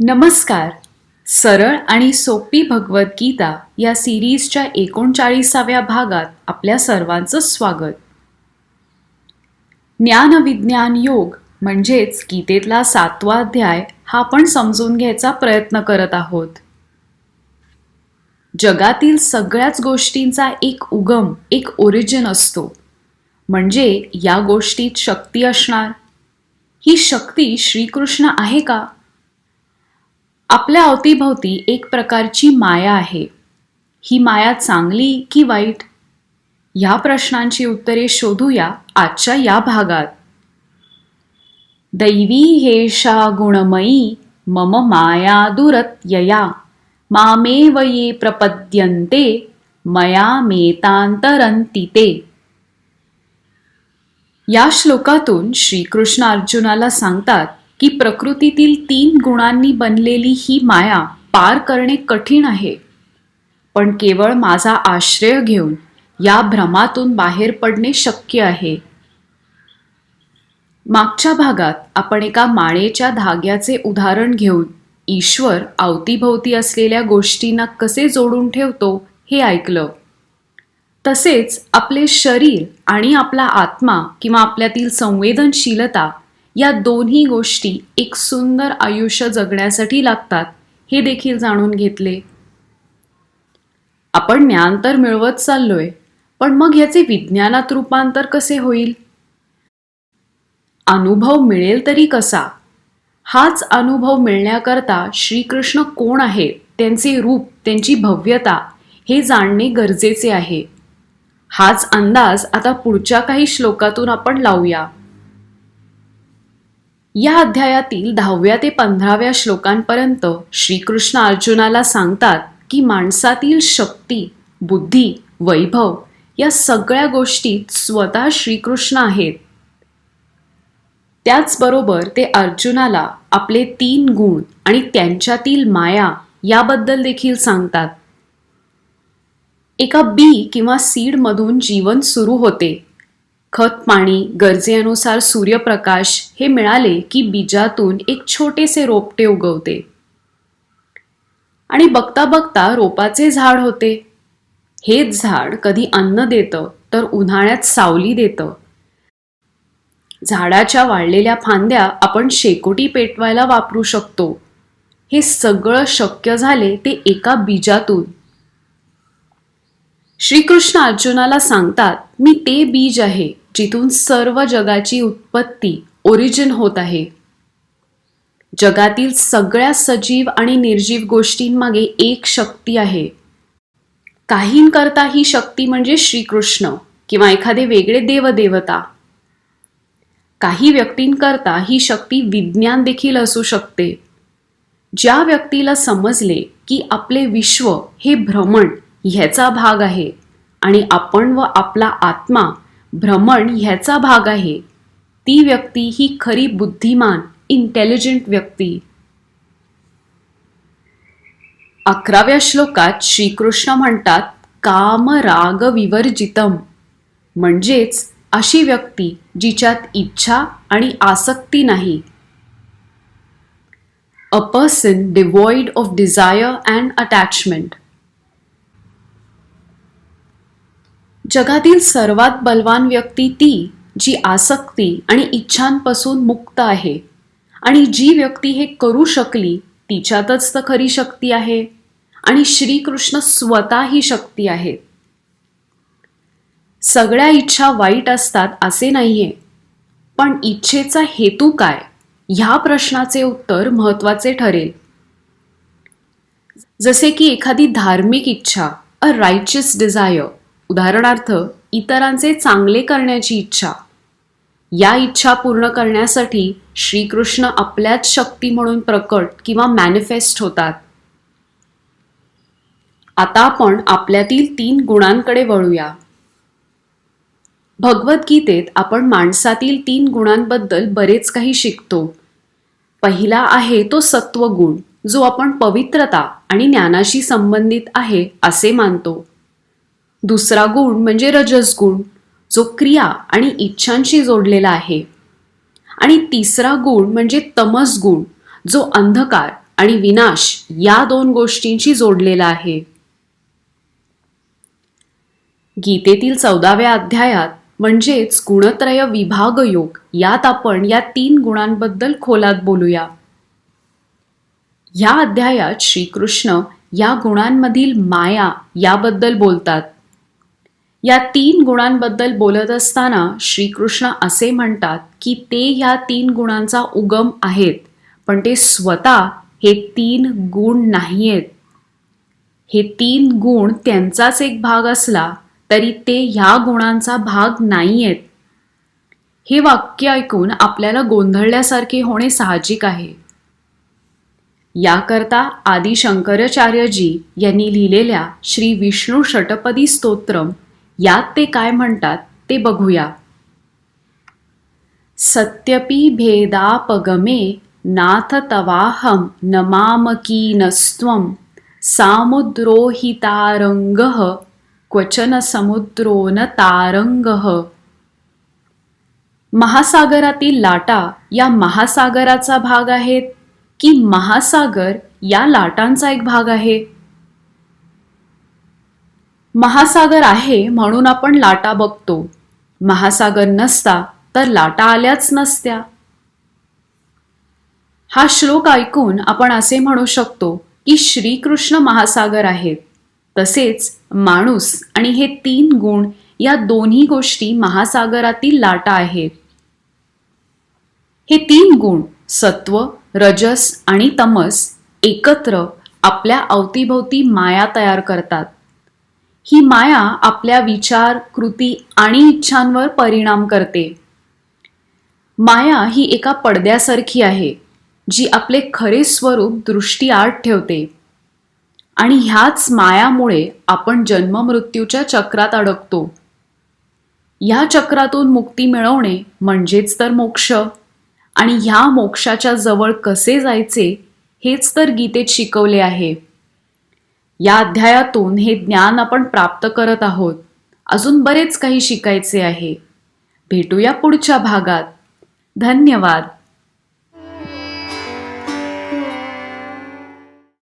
नमस्कार. सरळ आणि सोपी भगवद्गीता या सिरीजच्या एकोणचाळीसाव्या भागात आपल्या सर्वांचं स्वागत. ज्ञानविज्ञान योग म्हणजेच गीतेतला सातवा अध्याय हा आपण समजून घ्यायचा प्रयत्न करत आहोत. जगातील सगळ्याच गोष्टींचा एक उगम एक ओरिजिन असतो. म्हणजे या गोष्टीत शक्ती असणार. ही शक्ती श्रीकृष्ण आहे का? आपल्या अवतीभोवती एक प्रकारची माया आहे. ही माया चांगली की वाईट? ह्या प्रश्नांची उत्तरे शोधूया आजच्या या भागात. दैवी हेषा गुणमयी मम माया दुरत्यया. मामेव ये प्रपद्यन्ते मया मेतांतरंती ते. या श्लोकातून श्रीकृष्ण अर्जुनाला सांगतात की प्रकृतीतील तीन गुणांनी बनलेली ही माया पार करणे कठीण आहे. पण केवळ माझा आश्रय घेऊन या भ्रमातून बाहेर पडणे शक्य आहे. मागच्या भागात आपण एका माळेच्या धाग्याचे उदाहरण घेऊन ईश्वर अवतीभोवती असलेल्या गोष्टींना कसे जोडून ठेवतो हे ऐकलं. तसेच आपले शरीर आणि आपला आत्मा किंवा आपल्यातील संवेदनशीलता या दोन्ही गोष्टी एक सुंदर आयुष्य जगण्यासाठी लागतात हे देखील जाणून घेतले. आपण ज्ञान तर मिळवत चाललोय पण मग ह्याचे विज्ञानात रूपांतर कसे होईल? अनुभव मिळेल तरी कसा? हाच अनुभव मिळण्याकरता श्रीकृष्ण कोण आहे त्यांचे रूप त्यांची भव्यता हे जाणणे गरजेचे आहे. हाच अंदाज आता पुढच्या काही श्लोकातून आपण लावूया. या अध्यायातील दहाव्या ते पंधराव्या श्लोकांपर्यंत श्रीकृष्ण अर्जुनाला सांगतात की माणसातील शक्ती बुद्धी वैभव या सगळ्या गोष्टीत स्वतः श्रीकृष्ण आहेत. त्याचबरोबर ते अर्जुनाला आपले तीन गुण आणि त्यांच्यातील माया याबद्दल देखील सांगतात. एका बी किंवा सीडमधून जीवन सुरू होते. खत पाणी गरजेनुसार सूर्यप्रकाश हे मिळाले की बीजातून एक छोटेसे रोपटे उगवते. आणि बघता बघता रोपाचे झाड होते. हेच झाड कधी अन्न देतं तर उन्हाळ्यात सावली देतं. झाडाच्या वाळलेल्या फांद्या आपण शेकोटी पेटवायला वापरू शकतो. हे सगळं शक्य झाले ते एका बीजातून. श्रीकृष्ण अर्जुनाला सांगतात मी ते बीज आहे. जिथून सर्व जगाची उत्पत्ती ओरिजिन होत आहे. जगातील सगळ्या सजीव आणि निर्जीव गोष्टींमागे एक शक्ती आहे. काहींकरता ही शक्ती म्हणजे श्रीकृष्ण किंवा एखादे वेगळे देवदेवता. काही व्यक्तींकरता ही शक्ती विज्ञान देखील असू शकते. ज्या व्यक्तीला समजले की आपले विश्व हे भ्रमण ह्याचा भाग आहे आणि आपण व आपला आत्मा भ्रमण ह्याचा भाग आहे. ती व्यक्ती ही खरी बुद्धिमान इंटेलिजंट व्यक्ती. अकराव्या श्लोकात श्रीकृष्ण म्हणतात काम राग विवर्जितम म्हणजेच अशी व्यक्ती जिच्यात इच्छा आणि आसक्ती नाही. A person devoid of desire and attachment जगातील सर्वात बलवान व्यक्ती ती जी आसक्ती आणि इच्छांपासून मुक्त आहे. आणि जी व्यक्ती हे करू शकली तिच्यातच तर खरी शक्ती आहे. आणि श्रीकृष्ण स्वतः ही शक्ती आहे. सगळ्या इच्छा वाईट असतात असे नाहीये. पण इच्छेचा हेतू काय? ह्या प्रश्नाचे उत्तर महत्त्वाचे ठरेल. जसे की एखादी धार्मिक इच्छा अ रायचियस डिझायर उदाहरणार्थ इतरांचे चांगले करण्याची इच्छा. या इच्छा पूर्ण करण्यासाठी श्रीकृष्ण आपल्याच शक्ती म्हणून प्रकट किंवा मॅनिफेस्ट होतात. आता आपण आपल्यातील तीन गुणांकडे वळूया. भगवद्गीतेत आपण माणसातील तीन गुणांबद्दल बरेच काही शिकतो. पहिला आहे तो सत्वगुण जो आपण पवित्रता आणि ज्ञानाशी संबंधित आहे असे मानतो. दुसरा गुण म्हणजे रजस गुण जो क्रिया आणि इच्छांशी जोडलेला आहे. आणि तिसरा गुण म्हणजे तमस गुण जो अंधकार आणि विनाश या दोन गोष्टींशी जोडलेला आहे. गीतेतील चौदाव्या अध्यायात म्हणजेच गुणत्रय विभाग योग यात आपण या तीन गुणांबद्दल खोलात बोलूया. या अध्यायात श्रीकृष्ण या गुणांमधील माया याबद्दल बोलतात. या तीन गुणांबद्दल बोलत असताना श्रीकृष्ण असे म्हणतात की ते ह्या तीन गुणांचा उगम आहेत पण ते स्वतः हे तीन गुण नाही आहेत हे तीन गुण त्यांचाच एक भाग असला तरी ते ह्या गुणांचा भाग नाहीयेत. हे वाक्य ऐकून आपल्याला गोंधळल्यासारखे होणे साहजिक आहे. याकरता आदि शंकराचार्यजी यांनी लिहिलेल्या श्री विष्णू षटपदी स्तोत्रम यात ते काय म्हणतात ते बघूया. सत्यपि भेदापगमे नाथ तवाहम नमामकीनस्त्वं सामुद्रोहितारङ्गः क्वचन समुद्रो न तारंगः महासागरातील लाटा या महासागराचा भाग आहेत की महासागर या लाटांचा एक भाग आहे? महासागर आहे म्हणून आपण लाटा बघतो. महासागर नसता तर लाटा आल्याच नसत्या. हा श्लोक ऐकून आपण असे म्हणू शकतो की श्रीकृष्ण महासागर आहेत. तसेच माणूस आणि हे तीन गुण या दोन्ही गोष्टी महासागरातील लाटा आहेत. हे तीन गुण सत्व रजस आणि तमस एकत्र आपल्या अवतीभोवती माया तयार करतात. ही माया आपल्या विचार कृती आणि इच्छांवर परिणाम करते. माया ही एका पडद्यासारखी आहे जी आपले खरे स्वरूप दृष्टीआड ठेवते. आणि ह्याच मायामुळे आपण जन्ममृत्यूच्या चक्रात अडकतो. या चक्रातून मुक्ती मिळवणे म्हणजेच तर मोक्ष. आणि ह्या मोक्षाच्या जवळ कसे जायचे हेच तर गीतेत शिकवले आहे. या अध्यायातून हे ज्ञान आपण प्राप्त करत आहोत. अजून बरेच काही शिकायचे आहे. भेटूया पुढच्या भागात. धन्यवाद.